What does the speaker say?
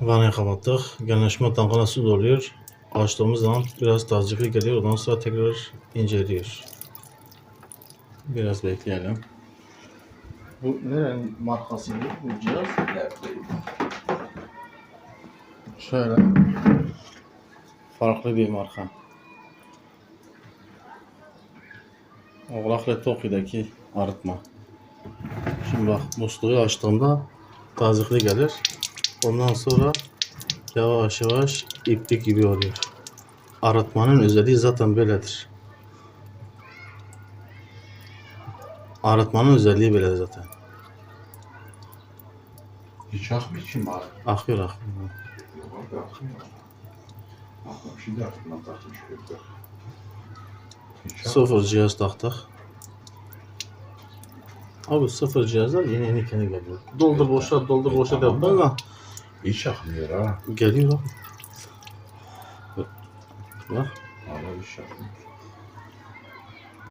Vanayı kapattık. Genleşme tankına su doluyor. Açtığımız zaman biraz tazecikli geliyor. Ondan sonra tekrar inceliyor. Biraz bekleyelim. Bu nerenin markası bu, cihaz? Şöyle. Farklı bir marka. Oğlaklı Toki'deki arıtma. Şimdi bak musluğu açtığımda tazikli gelir. Ondan sonra yavaş yavaş iplik gibi oluyor. Arıtmanın özelliği zaten böyledir. Arıtmanın özelliği böyle zaten. Hiç akmıyor ki var. Akıyor akıyor. Yok abi akmıyor. Akmıyor. Şimdi aklına takmış. Akmıyor. Sıfır cihaz taktık. Abi sıfır cihazlar yeni yeni kendi geliyor. Doldur boşalt doldur boşalt yapma ama Hiç akmıyor ha. geliyor bak. Bak Valla hiç akmıyor.